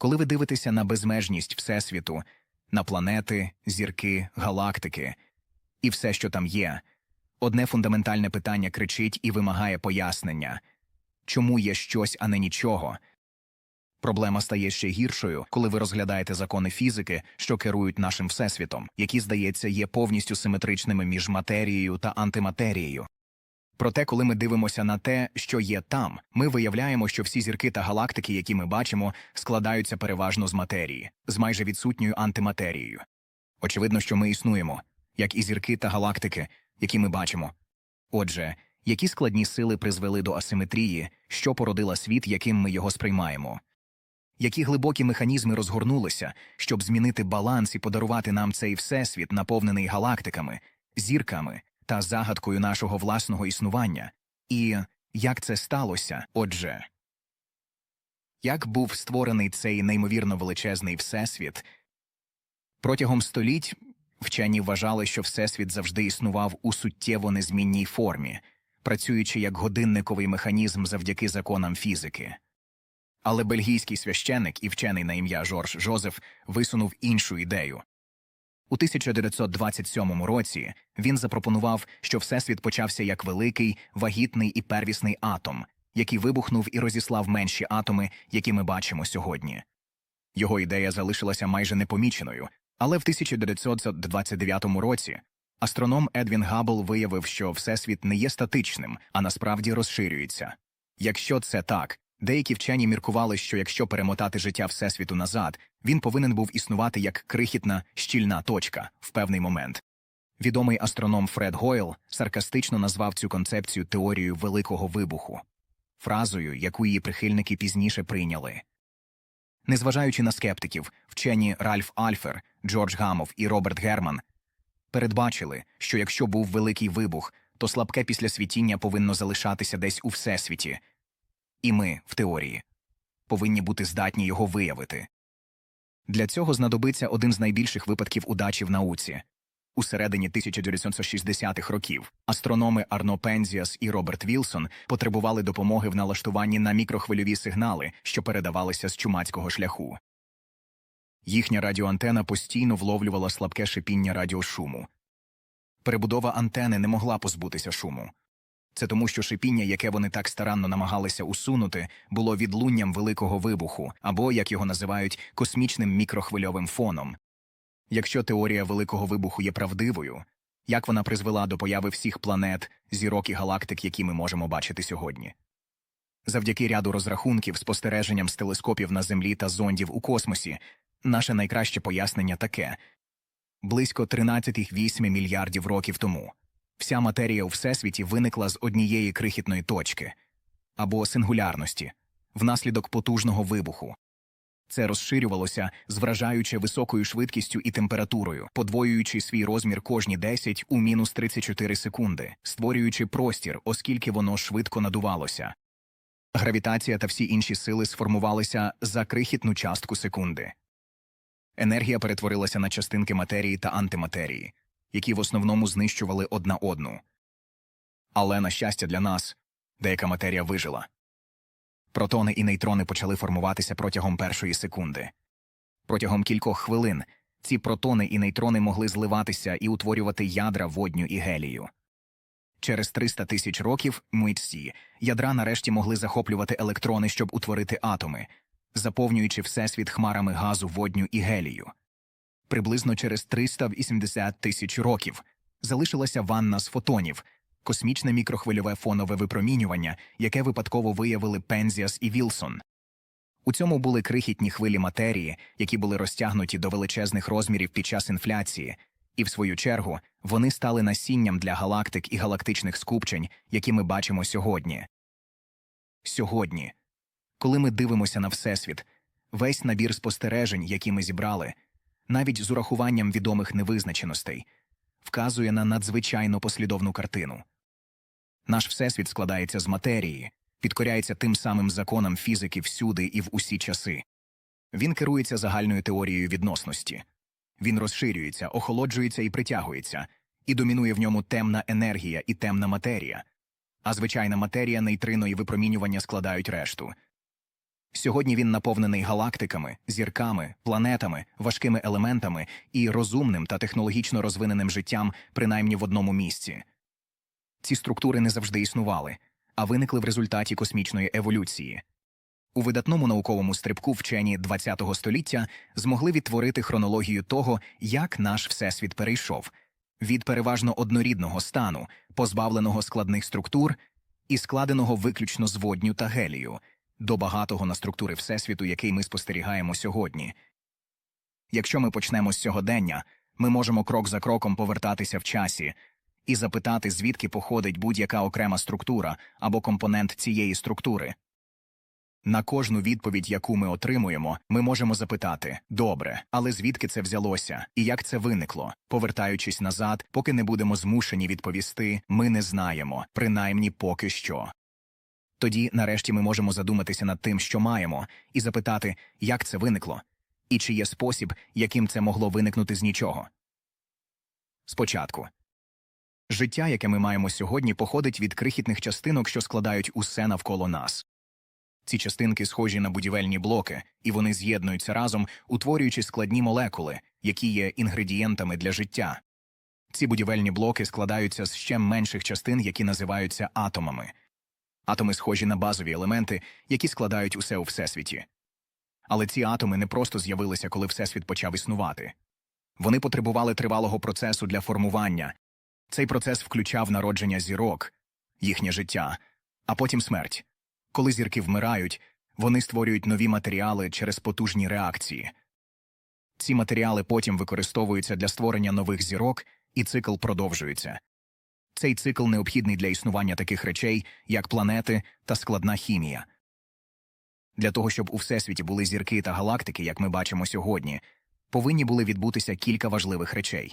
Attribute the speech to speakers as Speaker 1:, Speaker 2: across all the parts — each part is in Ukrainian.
Speaker 1: Коли ви дивитеся на безмежність Всесвіту, на планети, зірки, галактики і все, що там є, одне фундаментальне питання кричить і вимагає пояснення чому є щось, а не нічого. Проблема стає ще гіршою, коли ви розглядаєте закони фізики, що керують нашим всесвітом, які, здається, є повністю симетричними між матерією та антиматерією. Проте, коли ми дивимося на те, що є там, ми виявляємо, що всі зірки та галактики, які ми бачимо, складаються переважно з матерії, з майже відсутньою антиматерією. Очевидно, що ми існуємо, як і зірки та галактики, які ми бачимо. Отже, які складні сили призвели до асиметрії, що породила світ, яким ми його сприймаємо? Які глибокі механізми розгорнулися, щоб змінити баланс і подарувати нам цей всесвіт, наповнений галактиками, зірками та загадкою нашого власного існування? І як це сталося? Отже, як був створений цей неймовірно величезний всесвіт? Протягом століть вчені вважали, що всесвіт завжди існував у суттєво незмінній формі, працюючи як годинниковий механізм завдяки законам фізики. Але бельгійський священник і вчений на ім'я Жорж Жозеф висунув іншу ідею. У 1927 році він запропонував, що Всесвіт почався як великий, вагітний і первісний атом, який вибухнув і розіслав менші атоми, які ми бачимо сьогодні. Його ідея залишилася майже непоміченою, але в 1929 році астроном Едвін Габбл виявив, що Всесвіт не є статичним, а насправді розширюється. Якщо це так, деякі вчені міркували, що якщо перемотати життя Всесвіту назад, він повинен був існувати як крихітна щільна точка в певний момент. Відомий астроном Фред Гойл саркастично назвав цю концепцію теорією великого вибуху, фразою, яку її прихильники пізніше прийняли. Незважаючи на скептиків, вчені Ральф Альфер, Джордж Гамов і Роберт Герман передбачили, що якщо був великий вибух, то слабке після світіння повинно залишатися десь у всесвіті, і ми, в теорії, повинні бути здатні його виявити. Для цього знадобиться один з найбільших випадків удачі в науці. У середині 1960-х років астрономи Арно Пензіас і Роберт Вілсон потребували допомоги в налаштуванні на мікрохвильові сигнали, що передавалися з чумацького шляху. Їхня радіоантена постійно вловлювала слабке шипіння радіошуму. Перебудова антени не могла позбутися шуму. Це тому, що шипіння, яке вони так старанно намагалися усунути, було відлунням великого вибуху або, як його називають, космічним мікрохвильовим фоном. Якщо теорія великого вибуху є правдивою, як вона призвела до появи всіх планет, зірок і галактик, які ми можемо бачити сьогодні? Завдяки ряду розрахунків, спостереженням з телескопів на Землі та зондів у космосі, наше найкраще пояснення таке близько 13,8 мільярдів років тому. Вся матерія у Всесвіті виникла з однієї крихітної точки або сингулярності внаслідок потужного вибуху. Це розширювалося з вражаючи високою швидкістю і температурою, подвоюючи свій розмір кожні 10 у мінус 34 секунди, створюючи простір, оскільки воно швидко надувалося. Гравітація та всі інші сили сформувалися за крихітну частку секунди. Енергія перетворилася на частинки матерії та антиматерії, які в основному знищували одна одну. Але, на щастя, для нас деяка матерія вижила. Протони і нейтрони почали формуватися протягом першої секунди. Протягом кількох хвилин ці протони і нейтрони могли зливатися і утворювати ядра водню і гелію. Через 300 тисяч років митці ядра нарешті могли захоплювати електрони, щоб утворити атоми, заповнюючи всесвіт хмарами газу водню і гелію. Приблизно через 380 тисяч років залишилася ванна з фотонів, космічне мікрохвильове фонове випромінювання, яке випадково виявили Пензіас і Вілсон. У цьому були крихітні хвилі матерії, які були розтягнуті до величезних розмірів під час інфляції, і, в свою чергу, вони стали насінням для галактик і галактичних скупчень, які ми бачимо сьогодні. Сьогодні, коли ми дивимося на Всесвіт, весь набір спостережень, які ми зібрали, навіть з урахуванням відомих невизначеностей, вказує на надзвичайно послідовну картину. Наш всесвіт складається з матерії, підкоряється тим самим законам фізики всюди і в усі часи. Він керується загальною теорією відносності. Він розширюється, охолоджується і притягується, і домінує в ньому темна енергія і темна матерія, а звичайна матерія, нейтрино і випромінювання складають решту. Сьогодні він наповнений галактиками, зірками, планетами, важкими елементами і розумним та технологічно розвиненим життям, принаймні в одному місці. Ці структури не завжди існували, а виникли в результаті космічної еволюції. У видатному науковому стрибку вчені ХХ століття змогли відтворити хронологію того, як наш всесвіт перейшов від переважно однорідного стану, позбавленого складних структур і складеного виключно з водню та гелію, до багатого на структури всесвіту, який ми спостерігаємо сьогодні. Якщо ми почнемо з сьогодення, ми можемо крок за кроком повертатися в часі і запитати, звідки походить будь-яка окрема структура або компонент цієї структури. На кожну відповідь, яку ми отримуємо, ми можемо запитати добре, але звідки це взялося і як це виникло, повертаючись назад, поки не будемо змушені відповісти, ми не знаємо, принаймні поки що. Тоді, нарешті, ми можемо задуматися над тим, що маємо, і запитати, як це виникло, і чи є спосіб, яким це могло виникнути з нічого. Спочатку. Життя, яке ми маємо сьогодні, походить від крихітних частинок, що складають усе навколо нас. Ці частинки схожі на будівельні блоки, і вони з'єднуються разом, утворюючи складні молекули, які є інгредієнтами для життя. Ці будівельні блоки складаються з ще менших частин, які називаються атомами. Атоми схожі на базові елементи, які складають усе у всесвіті. Але ці атоми не просто з'явилися, коли всесвіт почав існувати. Вони потребували тривалого процесу для формування. Цей процес включав народження зірок, їхнє життя, а потім смерть. Коли зірки вмирають, вони створюють нові матеріали через потужні реакції. Ці матеріали потім використовуються для створення нових зірок, і цикл продовжується. Цей цикл необхідний для існування таких речей, як планети та складна хімія. Для того, щоб у всесвіті були зірки та галактики, як ми бачимо сьогодні, повинні були відбутися кілька важливих речей.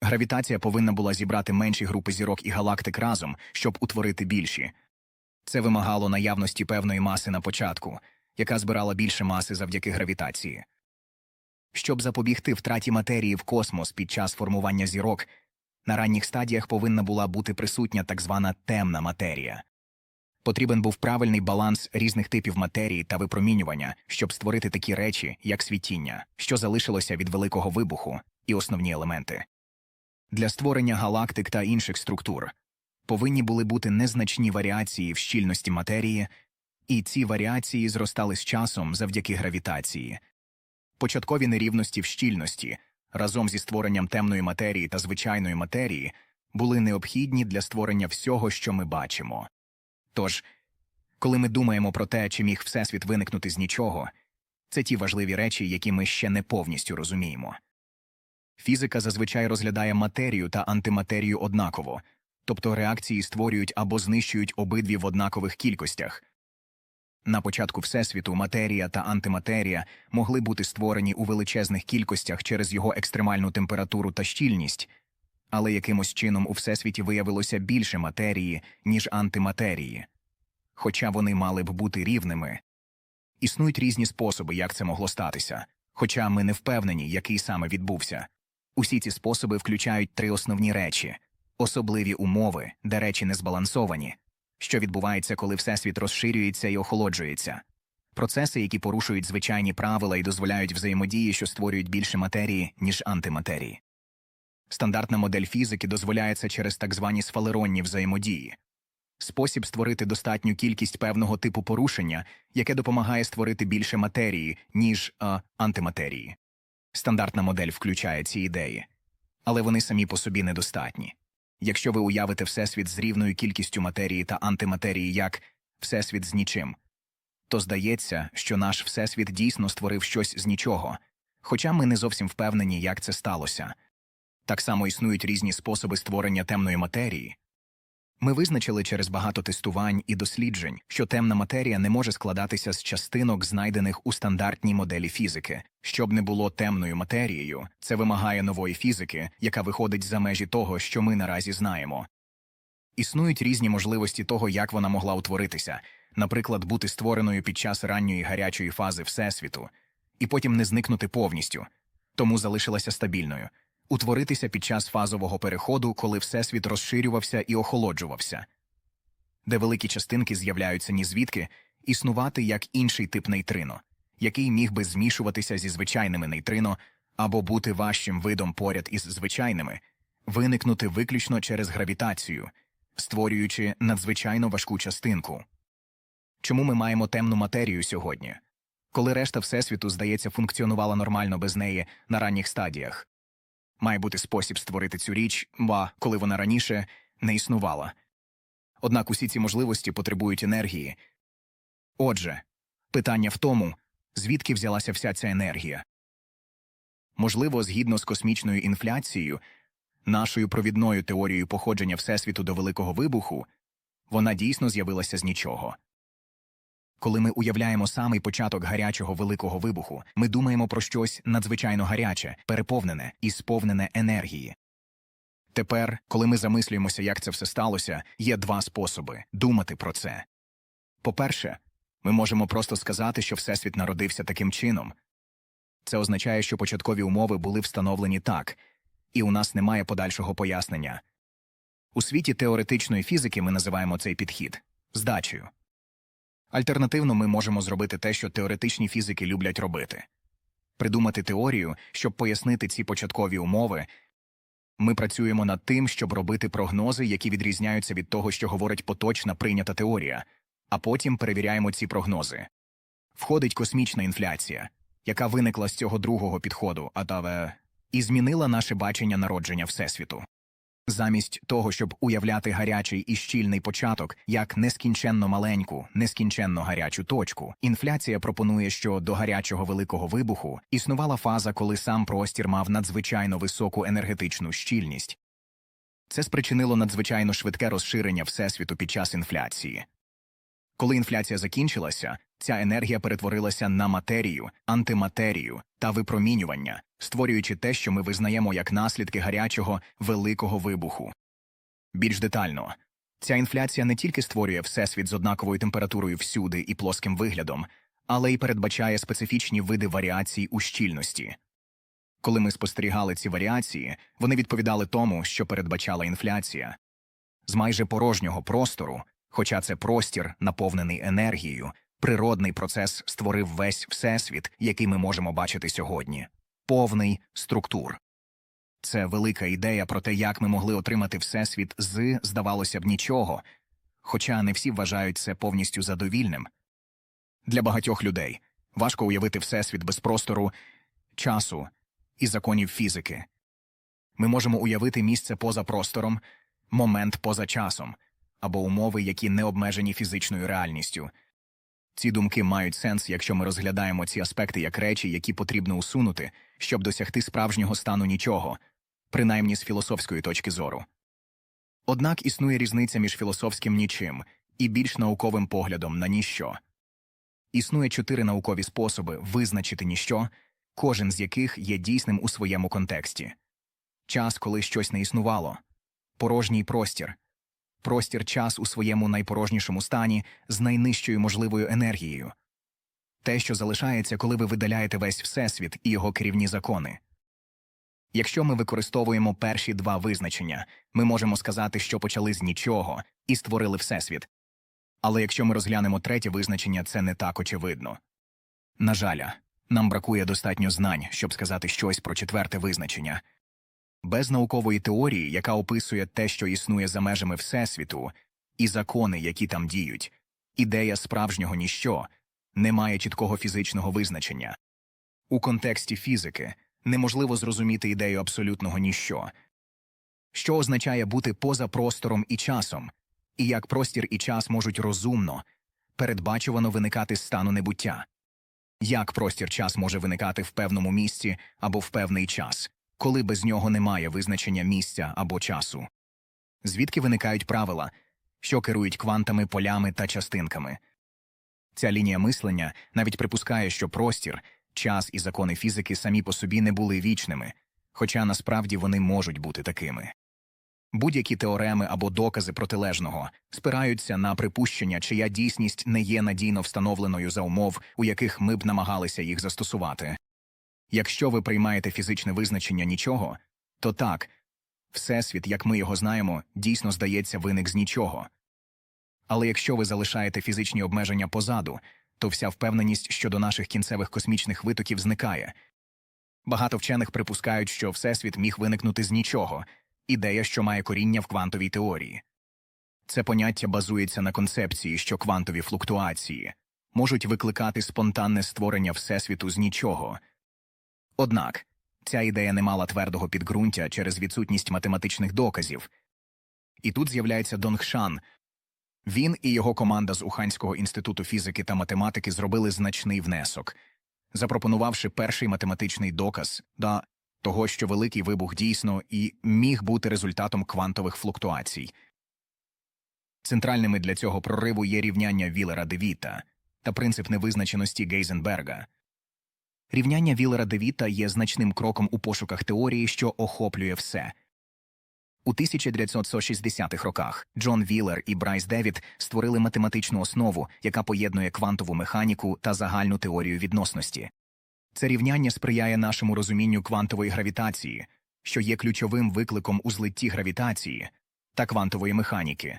Speaker 1: Гравітація повинна була зібрати менші групи зірок і галактик разом, щоб утворити більші. Це вимагало наявності певної маси на початку, яка збирала більше маси завдяки гравітації. Щоб запобігти втраті матерії в космос під час формування зірок, на ранніх стадіях повинна була бути присутня так звана темна матерія. Потрібен був правильний баланс різних типів матерії та випромінювання, щоб створити такі речі, як світіння, що залишилося від великого вибуху, і основні елементи. Для створення галактик та інших структур повинні були бути незначні варіації в щільності матерії, і ці варіації зростали з часом завдяки гравітації. Початкові нерівності в щільності разом зі створенням темної матерії та звичайної матерії були необхідні для створення всього, що ми бачимо. Тож, коли ми думаємо про те, чи міг Всесвіт виникнути з нічого, це ті важливі речі, які ми ще не повністю розуміємо. Фізика зазвичай розглядає матерію та антиматерію однаково, тобто реакції створюють або знищують обидві в однакових кількостях. На початку Всесвіту матерія та антиматерія могли бути створені у величезних кількостях через його екстремальну температуру та щільність, але якимось чином у Всесвіті виявилося більше матерії, ніж антиматерії. Хоча вони мали б бути рівними. Існують різні способи, як це могло статися, хоча ми не впевнені, який саме відбувся. Усі ці способи включають три основні речі особливі умови, де речі не збалансовані, що відбувається, коли всесвіт розширюється і охолоджується, процеси, які порушують звичайні правила і дозволяють взаємодії, що створюють більше матерії, ніж антиматерії. Стандартна модель фізики дозволяє це через так звані сфалеронні взаємодії. Спосіб створити достатню кількість певного типу порушення, яке допомагає створити більше матерії, ніж а, антиматерії. Стандартна модель включає ці ідеї, але вони самі по собі недостатні. Якщо ви уявите Всесвіт з рівною кількістю матерії та антиматерії як Всесвіт з нічим, то здається, що наш Всесвіт дійсно створив щось з нічого, хоча ми не зовсім впевнені, як це сталося. Так само існують різні способи створення темної матерії. Ми визначили через багато тестувань і досліджень, що темна матерія не може складатися з частинок, знайдених у стандартній моделі фізики. Щоб не було темною матерією, це вимагає нової фізики, яка виходить за межі того, що ми наразі знаємо. Існують різні можливості того, як вона могла утворитися, наприклад, бути створеною під час ранньої гарячої фази Всесвіту, і потім не зникнути повністю, тому залишилася стабільною утворитися під час фазового переходу, коли всесвіт розширювався і охолоджувався, де великі частинки з'являються ні звідки існувати як інший тип нейтрино, який міг би змішуватися зі звичайними нейтрино або бути важчим видом поряд із звичайними, виникнути виключно через гравітацію, створюючи надзвичайно важку частинку. Чому ми маємо темну матерію сьогодні? Коли решта Всесвіту, здається, функціонувала нормально без неї на ранніх стадіях. Має бути спосіб створити цю річ, ба, коли вона раніше не існувала. Однак усі ці можливості потребують енергії. Отже, питання в тому, звідки взялася вся ця енергія. Можливо, згідно з космічною інфляцією, нашою провідною теорією походження Всесвіту до Великого Вибуху, вона дійсно з'явилася з нічого. Коли ми уявляємо самий початок гарячого великого вибуху, ми думаємо про щось надзвичайно гаряче, переповнене і сповнене енергії. Тепер, коли ми замислюємося, як це все сталося, є два способи думати про це. По-перше, ми можемо просто сказати, що Всесвіт народився таким чином. Це означає, що початкові умови були встановлені так, і у нас немає подальшого пояснення. У світі теоретичної фізики ми називаємо цей підхід здачею. Альтернативно, ми можемо зробити те, що теоретичні фізики люблять робити придумати теорію, щоб пояснити ці початкові умови. Ми працюємо над тим, щоб робити прогнози, які відрізняються від того, що говорить поточна прийнята теорія, а потім перевіряємо ці прогнози. Входить космічна інфляція, яка виникла з цього другого підходу, атаве, і змінила наше бачення народження Всесвіту. Замість того, щоб уявляти гарячий і щільний початок як нескінченно маленьку, нескінченно гарячу точку, інфляція пропонує, що до гарячого великого вибуху існувала фаза, коли сам простір мав надзвичайно високу енергетичну щільність. Це спричинило надзвичайно швидке розширення Всесвіту під час інфляції. Коли інфляція закінчилася, ця енергія перетворилася на матерію, антиматерію та випромінювання, створюючи те, що ми визнаємо як наслідки гарячого великого вибуху. Більш детально, ця інфляція не тільки створює всесвіт з однаковою температурою всюди і плоским виглядом, але й передбачає специфічні види варіацій у щільності. Коли ми спостерігали ці варіації, вони відповідали тому, що передбачала інфляція. З майже порожнього простору, хоча це простір, наповнений енергією, природний процес створив весь всесвіт, який ми можемо бачити сьогодні повний структур. Це велика ідея про те, як ми могли отримати всесвіт з, здавалося б, нічого, хоча не всі вважають це повністю задовільним. Для багатьох людей важко уявити всесвіт без простору, часу і законів фізики. Ми можемо уявити місце поза простором, момент поза часом або умови, які не обмежені фізичною реальністю. Ці думки мають сенс, якщо ми розглядаємо ці аспекти як речі, які потрібно усунути, щоб досягти справжнього стану нічого, принаймні з філософської точки зору. Однак існує різниця між філософським нічим і більш науковим поглядом на ніщо. Існує чотири наукові способи визначити ніщо, кожен з яких є дійсним у своєму контексті час, коли щось не існувало, порожній простір, простір час у своєму найпорожнішому стані з найнижчою можливою енергією, те, що залишається, коли ви видаляєте весь всесвіт і його керівні закони. Якщо ми використовуємо перші два визначення, ми можемо сказати, що почали з нічого і створили всесвіт. Але якщо ми розглянемо третє визначення, це не так очевидно. На жаль, нам бракує достатньо знань, щоб сказати щось про четверте визначення. Без наукової теорії, яка описує те, що існує за межами Всесвіту, і закони, які там діють, ідея справжнього ніщо не має чіткого фізичного визначення. У контексті фізики неможливо зрозуміти ідею абсолютного ніщо, що означає бути поза простором і часом, і як простір і час можуть розумно, передбачувано виникати з стану небуття. Як простір час може виникати в певному місці або в певний час, коли без нього немає визначення місця або часу? Звідки виникають правила, що керують квантами, полями та частинками? Ця лінія мислення навіть припускає, що простір, час і закони фізики самі по собі не були вічними, хоча насправді вони можуть бути такими. Будь-які теореми або докази протилежного спираються на припущення, чия дійсність не є надійно встановленою за умов, у яких ми б намагалися їх застосувати. Якщо ви приймаєте фізичне визначення нічого, то так, всесвіт, як ми його знаємо, дійсно здається виник з нічого. Але якщо ви залишаєте фізичні обмеження позаду, то вся впевненість щодо наших кінцевих космічних витоків зникає. Багато вчених припускають, що Всесвіт міг виникнути з нічого, ідея, що має коріння в квантовій теорії. Це поняття базується на концепції, що квантові флуктуації можуть викликати спонтанне створення Всесвіту з нічого. Однак ця ідея не мала твердого підґрунтя через відсутність математичних доказів. І тут з'являється Донгшан. Він і його команда з Уханського інституту фізики та математики зробили значний внесок, запропонувавши перший математичний доказ до того, що великий вибух дійсно і міг бути результатом квантових флуктуацій. Центральними для цього прориву є рівняння Вілера Девіта та принцип невизначеності Гейзенберга. Рівняння Вілера Девіта є значним кроком у пошуках теорії, що охоплює все. У 1960-х роках Джон Вілер і Брайс Девіт створили математичну основу, яка поєднує квантову механіку та загальну теорію відносності. Це рівняння сприяє нашому розумінню квантової гравітації, що є ключовим викликом у злитті гравітації та квантової механіки.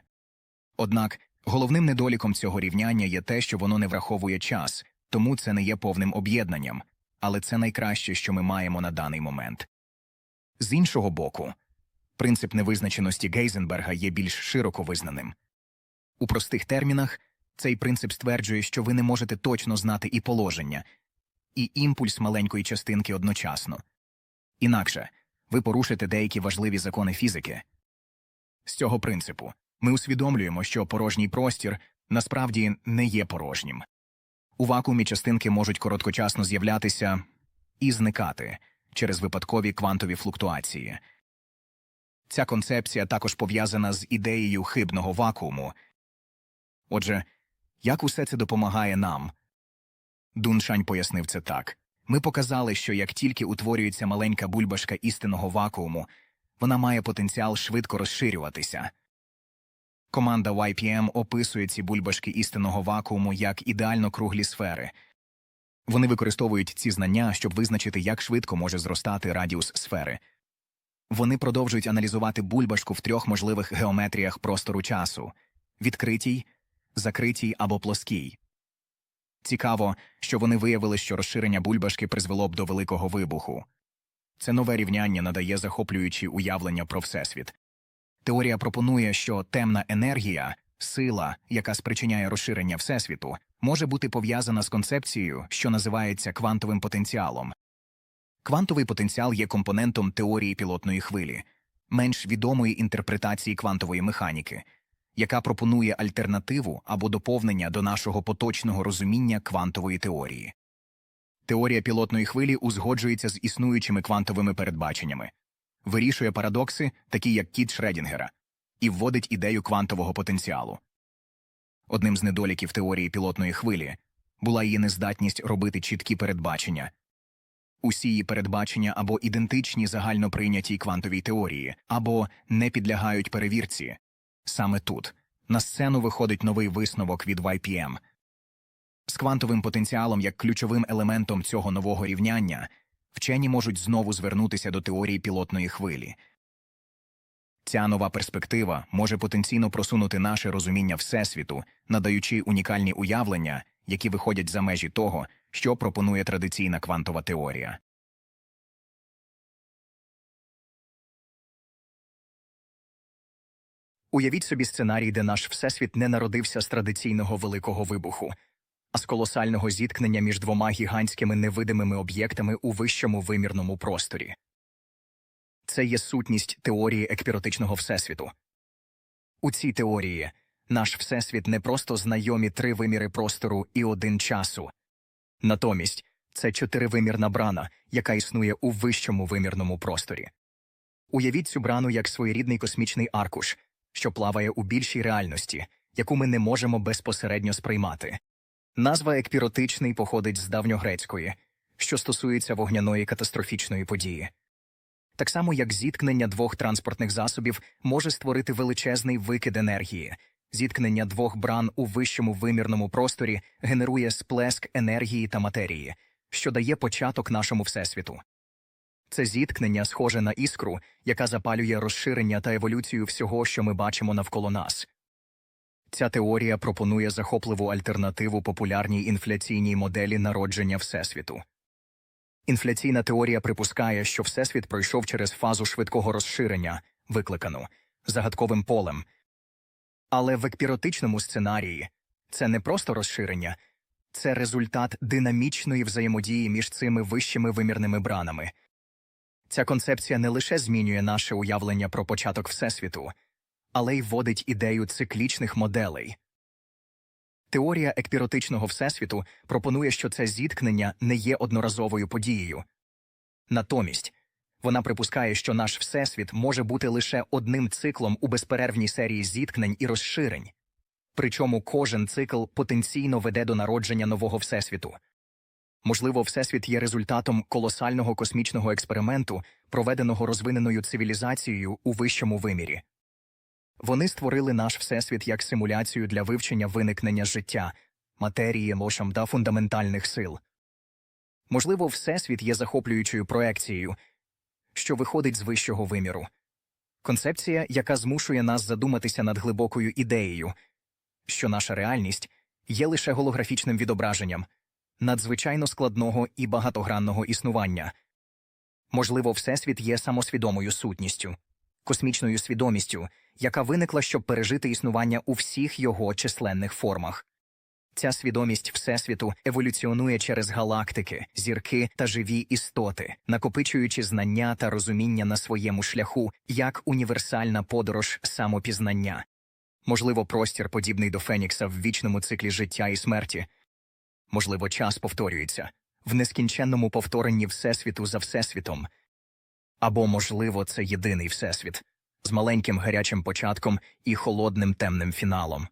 Speaker 1: Однак головним недоліком цього рівняння є те, що воно не враховує час, тому це не є повним об'єднанням, але це найкраще, що ми маємо на даний момент. З іншого боку, принцип невизначеності Гейзенберга є більш широко визнаним. У простих термінах цей принцип стверджує, що ви не можете точно знати і положення, і імпульс маленької частинки одночасно. Інакше ви порушите деякі важливі закони фізики. З цього принципу ми усвідомлюємо, що порожній простір насправді не є порожнім. У вакуумі частинки можуть короткочасно з'являтися і зникати через випадкові квантові флуктуації. Ця концепція також пов'язана з ідеєю хибного вакууму. Отже, як усе це допомагає нам? Дуншань пояснив це так. Ми показали, що як тільки утворюється маленька бульбашка істинного вакууму, вона має потенціал швидко розширюватися. Команда YPM описує ці бульбашки істинного вакууму як ідеально круглі сфери. Вони використовують ці знання, щоб визначити, як швидко може зростати радіус сфери. Вони продовжують аналізувати бульбашку в трьох можливих геометріях простору часу відкритій, закритій або плоскій. Цікаво, що вони виявили, що розширення бульбашки призвело б до великого вибуху. Це нове рівняння надає захоплюючі уявлення про Всесвіт. Теорія пропонує, що темна енергія, сила, яка спричиняє розширення Всесвіту, може бути пов'язана з концепцією, що називається квантовим потенціалом. Квантовий потенціал є компонентом теорії пілотної хвилі, менш відомої інтерпретації квантової механіки, яка пропонує альтернативу або доповнення до нашого поточного розуміння квантової теорії. Теорія пілотної хвилі узгоджується з існуючими квантовими передбаченнями, вирішує парадокси, такі як кіт Шредінгера, і вводить ідею квантового потенціалу. Одним з недоліків теорії пілотної хвилі була її нездатність робити чіткі передбачення. Усі її передбачення або ідентичні загально прийнятій квантовій теорії, або не підлягають перевірці. Саме тут на сцену виходить новий висновок від YPM. З квантовим потенціалом як ключовим елементом цього нового рівняння вчені можуть знову звернутися до теорії пілотної хвилі. Ця нова перспектива може потенційно просунути наше розуміння Всесвіту, надаючи унікальні уявлення, які виходять за межі того, що пропонує традиційна квантова теорія. Уявіть собі сценарій, де наш всесвіт не народився з традиційного великого вибуху, а з колосального зіткнення між двома гігантськими невидимими об'єктами у вищому вимірному просторі. Це є сутність теорії екпіротичного всесвіту. У цій теорії наш всесвіт не просто знайомі три виміри простору і один часу. Натомість це чотиривимірна брана, яка існує у вищому вимірному просторі. Уявіть цю брану як своєрідний космічний аркуш, що плаває у більшій реальності, яку ми не можемо безпосередньо сприймати. Назва екпіротичний походить з давньогрецької, що стосується вогняної катастрофічної події. Так само, як зіткнення двох транспортних засобів може створити величезний викид енергії, зіткнення двох бран у вищому вимірному просторі генерує сплеск енергії та матерії, що дає початок нашому всесвіту. Це зіткнення схоже на іскру, яка запалює розширення та еволюцію всього, що ми бачимо навколо нас. Ця теорія пропонує захопливу альтернативу популярній інфляційній моделі народження Всесвіту. Інфляційна теорія припускає, що Всесвіт пройшов через фазу швидкого розширення, викликану загадковим полем. Але в екпіротичному сценарії це не просто розширення, це результат динамічної взаємодії між цими вищими вимірними бранами. Ця концепція не лише змінює наше уявлення про початок Всесвіту, але й вводить ідею циклічних моделей. Теорія екпіротичного всесвіту пропонує, що це зіткнення не є одноразовою подією. Натомість вона припускає, що наш всесвіт може бути лише одним циклом у безперервній серії зіткнень і розширень, причому кожен цикл потенційно веде до народження нового всесвіту. Можливо, всесвіт є результатом колосального космічного експерименту, проведеного розвиненою цивілізацією у вищому вимірі. Вони створили наш всесвіт як симуляцію для вивчення виникнення життя, матерії, лошам та фундаментальних сил. Можливо, всесвіт є захоплюючою проекцією, що виходить з вищого виміру. Концепція, яка змушує нас задуматися над глибокою ідеєю, що наша реальність є лише голографічним відображенням надзвичайно складного і багатогранного існування. Можливо, Всесвіт є самосвідомою сутністю, космічною свідомістю, яка виникла, щоб пережити існування у всіх його численних формах. Ця свідомість Всесвіту еволюціонує через галактики, зірки та живі істоти, накопичуючи знання та розуміння на своєму шляху як універсальна подорож самопізнання. Можливо, простір, подібний до Фенікса в вічному циклі життя і смерті. Можливо, час повторюється в нескінченному повторенні Всесвіту за Всесвітом. Або, можливо, це єдиний Всесвіт з маленьким гарячим початком і холодним темним фіналом.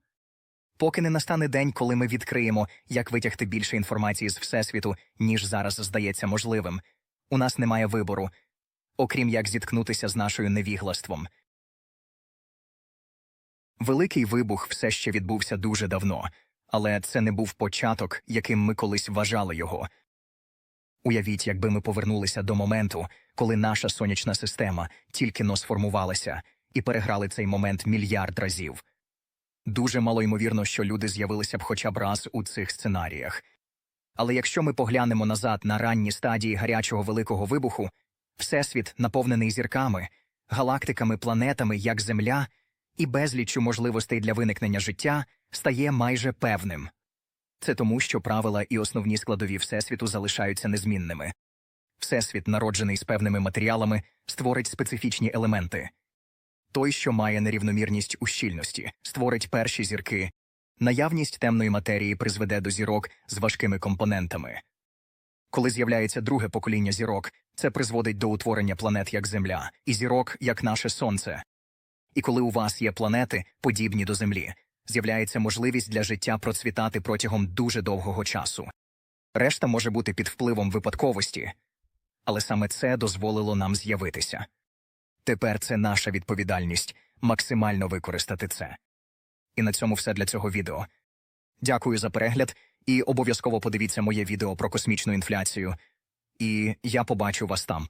Speaker 1: Поки не настане день, коли ми відкриємо, як витягти більше інформації з Всесвіту, ніж зараз здається можливим, у нас немає вибору, окрім як зіткнутися з нашою невіглаством. Великий вибух все ще відбувся дуже давно, але це не був початок, яким ми колись вважали його. Уявіть, якби ми повернулися до моменту, коли наша сонячна система тільки но сформувалася, і переграли цей момент мільярд разів. Дуже малоймовірно, що люди з'явилися б хоча б раз у цих сценаріях. Але якщо ми поглянемо назад на ранні стадії гарячого великого вибуху, всесвіт, наповнений зірками, галактиками, планетами, як Земля, і безліччю можливостей для виникнення життя, стає майже певним. Це тому, що правила і основні складові Всесвіту залишаються незмінними. Всесвіт, народжений з певними матеріалами, створить специфічні елементи. Той, що має нерівномірність у щільності, створить перші зірки. Наявність темної матерії призведе до зірок з важкими компонентами. Коли з'являється друге покоління зірок, це призводить до утворення планет як Земля, і зірок як наше Сонце. І коли у вас є планети, подібні до Землі, з'являється можливість для життя процвітати протягом дуже довгого часу. Решта може бути під впливом випадковості, але саме це дозволило нам з'явитися. Тепер це наша відповідальність максимально використати це. І на цьому все для цього відео. Дякую за перегляд і обов'язково подивіться моє відео про космічну інфляцію. І я побачу вас там.